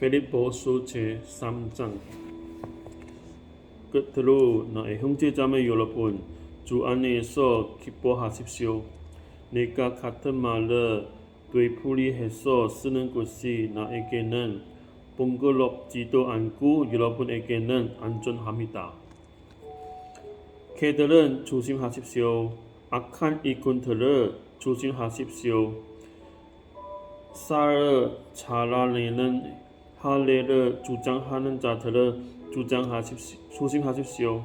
필립보서 제 3장 끝으로 나의 형제자매 여러분 주 안에서 기뻐하십시오. 내가 같은 말을 되풀이해서 쓰는 것이 나에게는 번거롭지도 않고 여러분에게는 안전합니다. 개들은 조심하십시오. 악한 이꾼들을 조심하십시오. 쌀을 자라내는 할례를 주장하는 자들을 주장하십시오. 조심하십시오.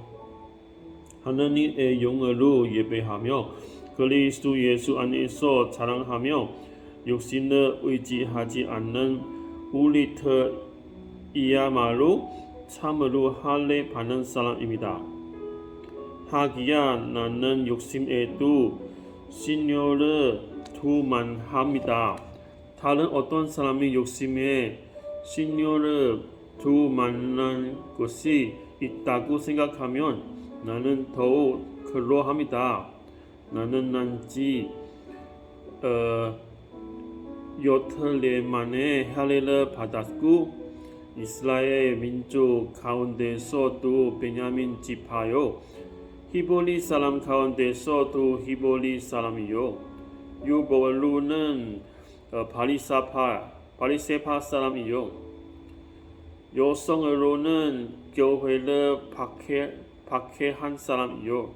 하나님의 영으로 예배하며 그리스도 예수 안에서 자랑하며 육신을 의지하지 않는 우리들이야말로 참으로 할례 받는 사람입니다. 하기야 나는 욕심에도 신녀를 두만 합니다. 다른 어떤 사람이 욕심에 신녀를 두만한 것이 있다고 생각하면 나는 더욱 그러합니다. 나는 난지 어, 여틀레 만에 할례를 받았고 이스라엘 민족 가운데서도 베냐민 지파요 히볼리 사람 가운데서도 히볼리 사람이요 유볼루는 어, 바리사파 바리세파 사람이요 여성으로는 교회를 박해 박해한 사람이요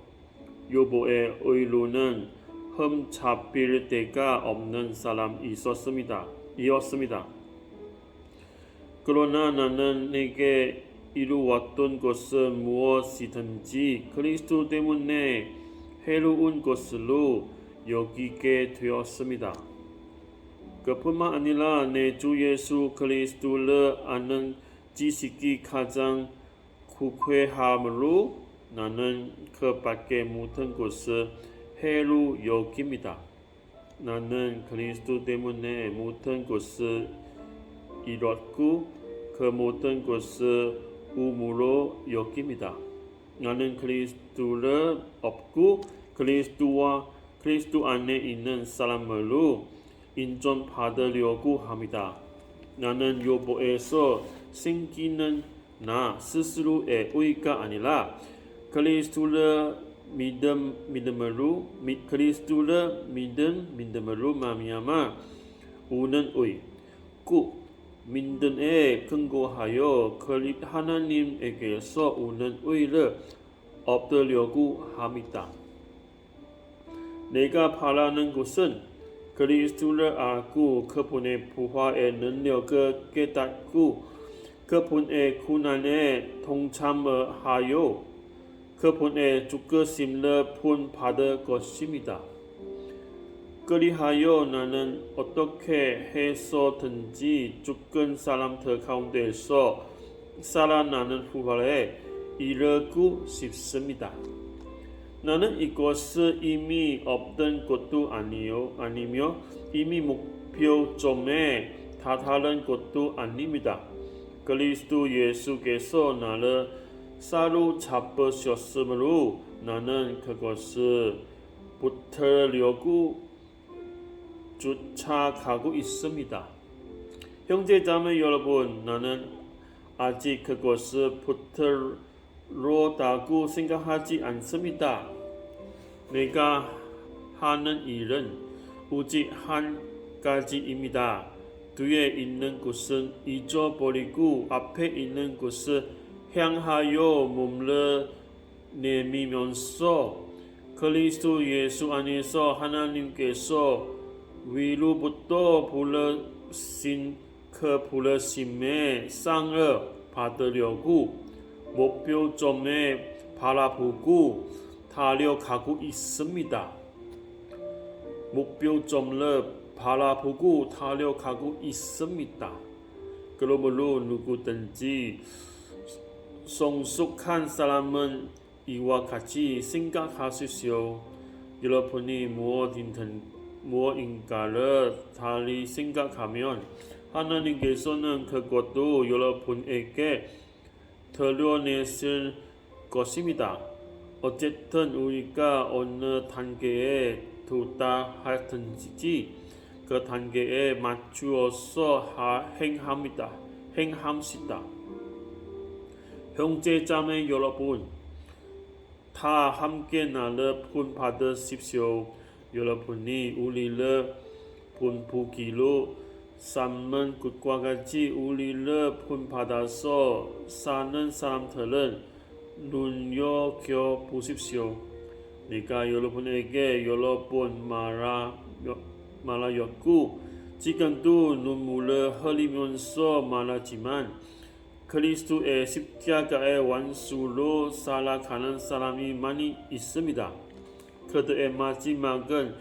요보의 의로는 흠잡힐 데가 없는 사람 있었습니다. 이었습니다. 그러나 나는 내게 이루었던 것은 무엇이든지 그리스도 때문에 해로운 것으로 여기게 되었습니다. 그뿐만 아니라 내 주 예수 그리스도를 아는 지식이 가장 국회함으로 나는 그 밖에 모든 것을 해로 여깁니다. 나는 그리스도 때문에 모든 것을 이뤘고 그 모든 것을 우무로 여깁니다. 나는 그리스도를 얻고 그리스도와 그리스도 안에 있는 사람으로 인정받으려고 합니다. 나는 요보에서 생기는 나 스스로의 의가 아니라 그리스도를 믿음 믿음으로 미, 그리스도를 믿음 믿음으로 말미암아 오는 의, 꼭 믿음에 근거하여 하나님에게서 오는 의를 얻으려고 합니다. 내가 바라는 것은 그리스도를 알고 그분의 부활의 능력을 깨닫고 그분의 고난에 동참을 하여 그분의 죽으심을 본받을 것입니다. 그리하여 나는 어떻게 해서든지 죽은 사람들 가운데서 살아나는 후발에 이르고 싶습니다. 나는 이것을 이미 없던 것도 아니요 아니며 이미 목표점에 다다른 것도 아닙니다. 그리스도 예수께서 나를 사로잡으셨으므로 나는 그것을 붙으려고 쫓아가고 있습니다. 형제자매 여러분, 나는 아직 그것을 붙으 려다고 생각하지 않습니다. 내가 하는 일은 오직 한 가지입니다. 뒤에 있는 것은 잊어버리고 앞에 있는 것을 향하여 몸을 내미면서 그리스도 예수 안에서 하나님께서 위로부터 불러신 그 부르심의 상을 받으려고 목표점에 바라보고 달려가고 있습니다. 목표점을 바라보고 달려가고 있습니다. 그러므로 누구든지 성숙한 사람은 이와 같이 생각하십시오. 여러분이 무엇이든 무엇인가를 달리 생각하면 하나님께서는 그것도 여러분에게 드러내실 것입니다. 어쨌든 우리가 어느 단계에 도달하든지 그 단계에 맞추어서 하- 행합니다. 행함시다. 형제 자매 여러분, 다 함께 나를 본 받으십시오. 여러분이 우리를 본 보기로 삶은 것과 같이 우리를 본 받아서 사는 사람들은 눈여겨 보십시오. 내가 여러분에게 여러 번 말하, 말하였고 지금도 눈물을 흘리면서 말하지만 그리스도의 십자가의 완수로 살아가는 사람이 많이 있습니다. 그들의 마지막은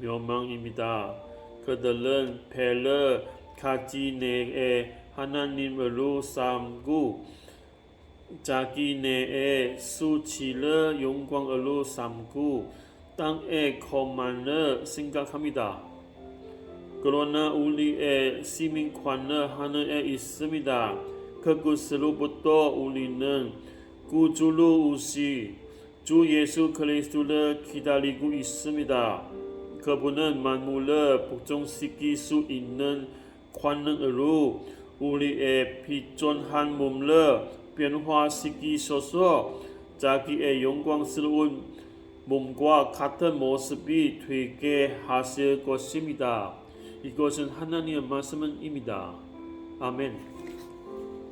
멸망입니다. 그들은 배를 가지내에 하나님으로 삼고 자기네의 수치를 영광으로 삼고 땅의 것만을 생각합니다. 그러나 우리의 시민권은 하늘에 있습니다. 그곳으로부터 우리는 구주로 오시 주 예수 그리스도를 기다리고 있습니다. 그분은 만물을 복종시킬 수 있는 관능으로 우리의 비전한 몸을 변화시키셔서 자기의 영광스러운 몸과 같은 모습이 되게 하실 것입니다. 이것은 하나님의 말씀입니다. 아멘.